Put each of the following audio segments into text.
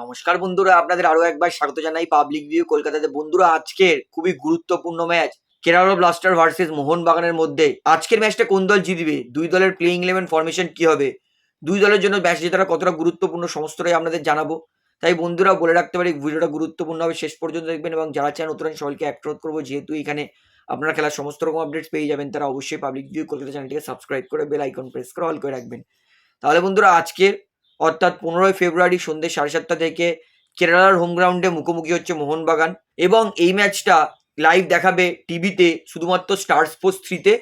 নমস্কার বন্ধুরা, আপনাদের আরও একবার স্বাগত জানাই পাবলিক ভিউ কলকাতাতে। বন্ধুরা, আজকের খুবই গুরুত্বপূর্ণ ম্যাচ কেরালা ব্লাস্টার ভার্সেস মোহনবাগানের মধ্যে। আজকের ম্যাচটা কোন দল জিতবে? দুই দলের প্লেইং ইলেভেন ফরমেশন কি হবে? দুই দলের জন্য ম্যাচ জেতাটা কতটা গুরুত্বপূর্ণ সমস্তটাই আপনাদের জানাব। তাই বন্ধুরা, বলে রাখতে পারি, ভিডিওটা গুরুত্বপূর্ণ হবে। শেষ পর্যন্ত দেখবেন এবং যারা চান নতুন সবাইকে অ্যাক্রোধ করব। যেহেতু এখানে আপনারা খেলার সমস্ত রকম আপডেটস পেয়ে যাবেন, তারা অবশ্যই পাবলিক ভিউ কলকাতা চ্যানেলটিকে সাবস্ক্রাইব করে বেল আইকন প্রেস করে অল করে রাখবেন। তাহলে বন্ধুরা, আজকের অর্থাৎ পনেরোই ফেব্রুয়ারি সন্ধ্যে সাড়ে সাতটা থেকে কেরালার হোম গ্রাউন্ডে মুখোমুখি হচ্ছে মোহনবাগান এবং এই ম্যাচটা লাইভ দেখাবে টিভিতে শুধুমাত্র স্টার স্পোর্টস থ্রিতে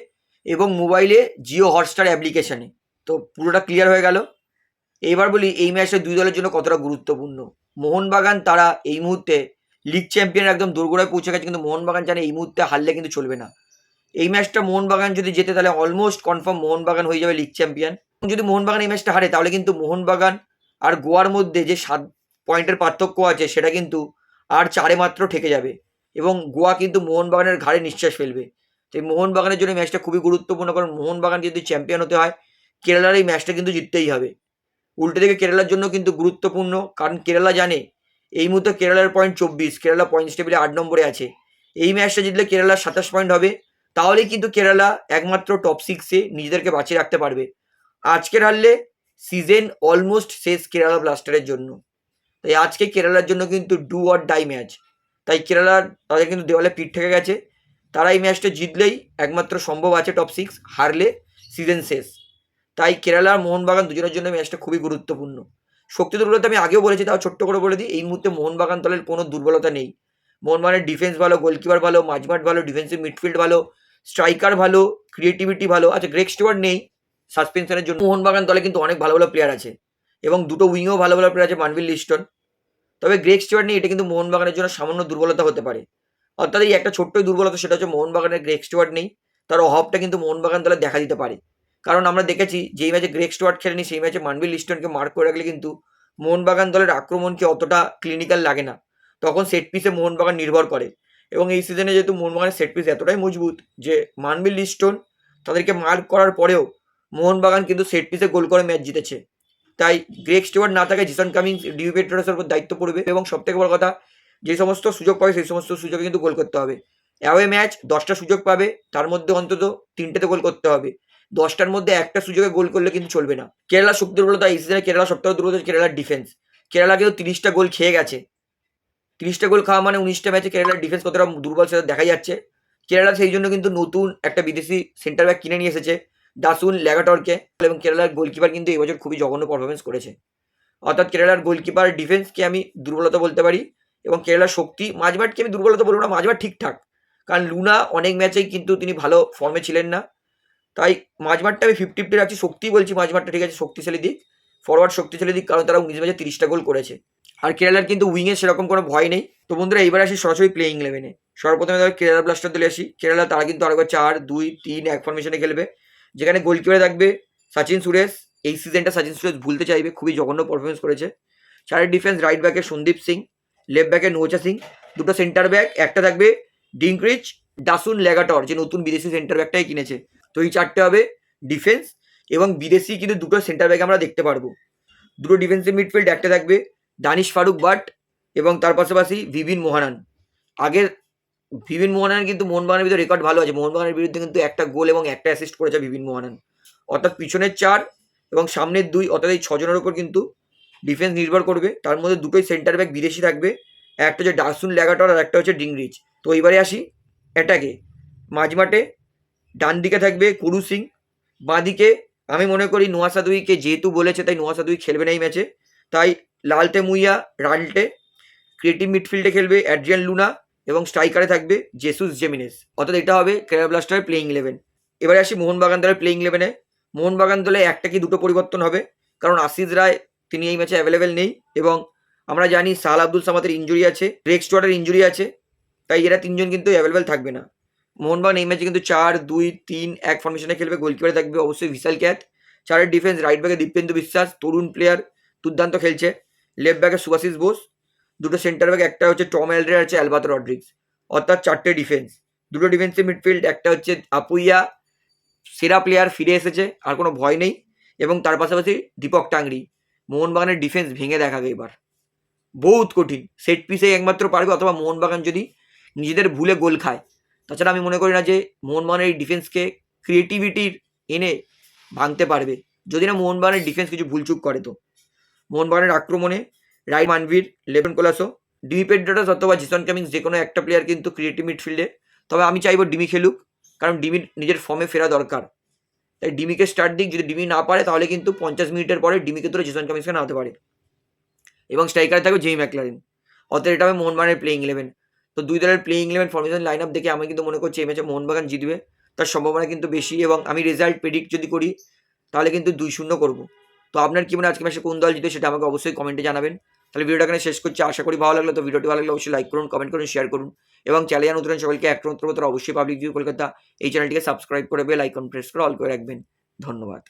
এবং মোবাইলে জিও হটস্টার অ্যাপ্লিকেশানে তো পুরোটা ক্লিয়ার হয়ে গেল। এবার বলি এই ম্যাচটা দুই দলের জন্য কতটা গুরুত্বপূর্ণ? মোহনবাগান তারা এই মুহূর্তে লিগ চ্যাম্পিয়ন একদম দোরগোড়ায় পৌঁছে গেছে, কিন্তু মোহনবাগান জানে এই মুহূর্তে হারলে কিন্তু চলবে না। এই ম্যাচটা মোহনবাগান যদি জেতে, তাহলে অলমোস্ট কনফার্ম মোহনবাগান হয়ে যাবে লিগ চ্যাম্পিয়ন যদি মোহনবাগান এই ম্যাচটা হারে, তাহলে কিন্তু মোহনবাগান আর গোয়ার মধ্যে যে সাত পয়েন্টের পার্থক্য আছে, সেটা কিন্তু আর চারে মাত্র ঠেকে যাবে। এবং গোয়া কিন্তু মোহনবাগানের ঘাড়ে নিঃশ্বাস ফেলবে। তো এই মোহনবাগানের জন্য ম্যাচটা খুবই গুরুত্বপূর্ণ, কারণ মোহনবাগান যদি চ্যাম্পিয়ন হতে হয়, কেরালার এই ম্যাচটা কিন্তু জিততেই হবে। উল্টে দিকে কেরালার জন্য কিন্তু গুরুত্বপূর্ণ, কারণ কেরালা জানে, এই মুহূর্তে কেরালার পয়েন্ট চব্বিশ, কেরালা পয়েন্টস টেবিলে আট নম্বরে আছে। এই ম্যাচটা জিতলে কেরালার সাতাশ পয়েন্ট হবে, তাহলেই কিন্তু কেরালা একমাত্র টপ সিক্সে নিজেদেরকে বাঁচিয়ে রাখতে পারবে। আজকের হারলে সিজন অলমোস্ট শেষ কেরালা ব্লাস্টারের জন্য। তাই আজকে কেরালার জন্য কিন্তু ডু অর ডাই ম্যাচ তাই কেরালার তাদের কিন্তু দেওয়ালে পিঠ থেকে গেছে। তারা এই ম্যাচটা জিতলেই একমাত্র সম্ভব আছে টপ সিক্স হারলে সিজন শেষ। তাই কেরালা আর মোহনবাগান দুজনের জন্য ম্যাচটা খুবই গুরুত্বপূর্ণ। শক্তি দুর্বলতা আমি আগেও বলেছি, তাও ছোট্ট করে বলে দিই, এই মুহূর্তে মোহনবাগান দলের কোনো দুর্বলতা নেই। মোহনবাগানের ডিফেন্স ভালো গোলকিপার ভালো, মাঝমাঠ ভালো ডিফেন্সিভ মিডফিল্ড ভালো স্ট্রাইকার ভালো ক্রিয়েটিভিটি ভালো। আচ্ছা গ্রেক স্টুয়ার্ট নেই সাসপেনশনের জন্য মোহনবাগান দলে কিন্তু অনেক ভালো ভালো প্লেয়ার আছে। এবং দুটো উইংও ভালো ভালো প্লেয়ার আছে মানভিল লিস্টন। তবে গ্রেক স্টুয়ার্ট নেই এটা কিন্তু মোহনবাগানের জন্য সামান্য দুর্বলতা হতে পারে। অর্থাৎ এই একটা ছোট্টই দুর্বলতা, সেটা হচ্ছে মোহনবাগানের গ্রেক স্টুয়ার্ট নেই। তার অভাবটা কিন্তু মোহনবাগান দলে দেখা দিতে পারে। কারণ আমরা দেখেছি, যেই ম্যাচে গ্রেক স্টুয়ার্ট খেলেনি, সেই ম্যাচে মানভিল লিস্টনকে মার্ক করে রাখলে কিন্তু মোহনবাগান দলের আক্রমণকে অতটা ক্লিনিক্যাল লাগে না। তখন সেট পিসে মোহনবাগান নির্ভর করে। এবং এই সিজনে যেহেতু মোহনবাগানের সেট পিস এতটাই মজবুত যে মানভিল লিস্টন তাদেরকে মার্ক করার পরেও মোহনবাগান কিন্তু সেট পিসে গোল করে ম্যাচ জিতেছে। তাই গ্রেক স্টুয়ার্ট না থাকে জিসান কামিংস ডিউ পেট্রোসের উপর দায়িত্ব পড়বে এবং সব থেকে বড় কথা, যে সমস্ত সুযোগ পাবে সেই সমস্ত সুযোগে কিন্তু গোল করতে হবে। অ্যাওয়ে ম্যাচ দশটা সুযোগ পাবে, তার মধ্যে অন্তত তিনটেতে গোল করতে হবে। দশটার মধ্যে একটা সুযোগে গোল করলে কিন্তু চলবে না। কেরালা শক্তি দুর্বলতা, এই সিজনে কেরালা সবথেকে দুর্বলতা কেরালার ডিফেন্স কেরালা কিন্তু তিরিশটা গোল খেয়ে গেছে। তিরিশটা গোল খাওয়া মানে উনিশটা ম্যাচে কেরালার ডিফেন্স কতটা দুর্বল সেটা দেখা যাচ্ছে। কেরালা সেই জন্য কিন্তু নতুন একটা বিদেশি সেন্টার ব্যাক কিনে নিয়ে এসেছে। দাসুন, ল্যাগাটরকে এবং কেরালার গোলকিপার কিন্তু এবছর খুবই জঘন্য পারফরমেন্স করেছে। অর্থাৎ কেরালার গোলকিপার ডিফেন্সকে আমি দুর্বলতা বলতে পারি এবং কেরালার শক্তি মাঝমাঠকে আমি দুর্বলতা বলব না, মাঝমাঠ ঠিকঠাক। কারণ লুনা অনেক ম্যাচেই কিন্তু তিনি ভালো ফর্মে ছিলেন না। তাই মাঝমাঠটা আমি ফিফটি ফিফটি রাখছি শক্তি বলছি মাঝমাঠটা ঠিক আছে, শক্তিশালী দিক। ফরওয়ার্ড শক্তিশালী দিক, কারণ তারা উনিশ ম্যাচে তিরিশটা গোল করেছে। আর কেরালার কিন্তু উইংয়ে সেরকম কোনো ভয় নেই। তো বন্ধুরা, এইবার আসি সরাসরি প্লেইং ইলেভেনে সর্বপ্রথমে ধর, কেরালা ব্লাস্টার দলে আসি। কেরালা তারা কিন্তু আরেকবার চার, দুই, তিন এক ফরমেশনে খেলবে। যেখানে গোলকিপারে থাকবে সচিন সুরেশ। এই সিজনটা সচিন সুরেশ ভুলতে চাইবে, খুবই জঘন্য পারফরমেন্স করেছে। চারের ডিফেন্স রাইট ব্যাকে সন্দীপ সিং লেফট ব্যাকে নৌচা সিং, দুটো সেন্টার ব্যাক একটা থাকবে ডিঙ্করিচ ডাসুন ল্যাগাটর যে নতুন বিদেশি সেন্টার ব্যাকটাই কিনেছে। তো এই চারটে হবে ডিফেন্স এবং বিদেশি কিন্তু দুটো সেন্টার ব্যাক আমরা দেখতে পারব। দুটো ডিফেন্সিভ মিডফিল্ড একটা থাকবে দানিশ ফারুক বাট এবং তার পাশাপাশি ভিবিন মোহানান। আগের ভিবিন মোহনান কিন্তু মোহনবাগানের ভিতরে রেকর্ড ভালো আছে। মোহনবাগানের বিরুদ্ধে কিন্তু একটা গোল এবং একটা অ্যাসিস্ট করেছে ভিবিন মোহনান। অর্থাৎ পিছনের চার এবং সামনের দুই, অর্থাৎ এই ছজনের ওপর কিন্তু ডিফেন্স নির্ভর করবে। তার মধ্যে দুটোই সেন্টার ব্যাক বিদেশি থাকবে। একটা হচ্ছে ডাসুন ল্যাগাটর আর একটা হচ্ছে ডিংরিচ। তো এবারে আসি এটাকে মাঝমাঠে ডান দিকে থাকবে কুরু সিং। বাঁ দিকে আমি মনে করি নোয়া সাদুইকে যেহেতু বলেছে, তাই নোয়া সাদুই খেলবে না এই ম্যাচে তাই লালটে মুইয়া, রাল্টে। ক্রিয়েটিভ মিডফিল্ডে খেলবে অ্যাড্রিয়ান লুনা। এবং স্ট্রাইকারে থাকবে জেসুস জেমিনেস অর্থাৎ এটা হবে কেরালা ব্লাস্টারের প্লেইং ইলেভেন এবারে আসি মোহনবাগান দলের প্লেইং ইলেভেনে মোহনবাগান দলে একটা কি দুটো পরিবর্তন হবে? কারণ আশিস রায়, তিনি এই ম্যাচে অ্যাভেলেবেল নেই এবং আমরা জানি সাল আব্দুল সামাদের ইঞ্জুরি আছে রেক স্টোয়ারের ইঞ্জুরি আছে, তাই এরা তিনজন কিন্তু অ্যাভেলেবেল থাকবে না। মোহনবাগান এই ম্যাচে কিন্তু চার, দুই, তিন, এক ফরমেশনে খেলবে গোলকিপারে থাকবে অবশ্যই ভিশাল ক্যাথ চারের ডিফেন্স রাইট ব্যাকে দীপেন্দু বিশ্বাস, তরুণ প্লেয়ার দুর্দান্ত খেলছে। লেফট ব্যাকে সুভাশিস বোস। দুটো সেন্টার ব্যাক একটা হচ্ছে টম এলড্রে আছে অ্যালবাতো রড্রিক্স অর্থাৎ চারটে ডিফেন্স দুটো ডিফেন্সিভ মিডফিল্ড একটা হচ্ছে আপুইয়া সেরা প্লেয়ার ফিরে এসেছে, আর কোনো ভয় নেই। এবং তার পাশাপাশি দীপক টাংরি। মোহনবাগানের ডিফেন্স ভেঙে দেখাবে এবার। বহুত কঠিন। সেট পিসে একমাত্র পারবে, অথবা মোহনবাগান যদি নিজেদের ভুলে গোল খায়। তাছাড়া আমি মনে করি না যে মোহনবাগানের এই ডিফেন্সকে ক্রিয়েটিভিটির এনে ভাঙতে পারবে। যদি না মোহনবাগানের ডিফেন্স কিছু ভুলচুক করে তো। মোহনবাগানের আক্রমণে রাইট মানভীর লেভেন কোলাসো ডিমি পেড্রাটাস অথবা জিসন কামিংস যে কোনো একটা প্লেয়ার কিন্তু ক্রিয়েটিভ মিডফিল্ডে তবে আমি চাইব ডিমি খেলুক, কারণ ডিমির নিজের ফর্মে ফেরা দরকার। তাই ডিমিকে স্টার্ট দিক, যদি ডিমি না পারে তাহলে কিন্তু পঞ্চাশ মিনিটের পরে ডিমিকে ধরে জিসন কামিংসকে নামাতে পারে। এবং স্ট্রাইকারে থাকবে জেই ম্যাকলারেন। অতএব এটা হবে মোহনবাগানের প্লেইং ইলেভেন তো দুই দলের playing eleven formation line up দেখে আমি কিন্তু মনে করছি এই ম্যাচে মোহনবাগান জিতবে। তার সম্ভাবনা কিন্তু বেশি এবং আমি রেজাল্ট প্রেডিক্ট যদি করি, তাহলে কিন্তু দুই শূন্য করব। তো আপনার কি মনে আজকে ম্যাচে কোন দল জিতে সেটা আমাকে অবশ্যই কমেন্টে জানাবেন। তাহলে ভিডিওটা এখানে শেষ করছি। আশা করি ভালো লাগল। তো ভিডিওটি ভালো লাগলে অবশ্যই লাইক করুন কমেন্ট করুন শেয়ার করুন এবং চ্যানেল নতুন সকলকে এক নতুন অবশ্যই পাবলিক ভিউ কলকাতা এই চ্যানেলটিকে সাবস্ক্রাইব করে বেল আইকন প্রেস করে অল করে রাখবেন। ধন্যবাদ।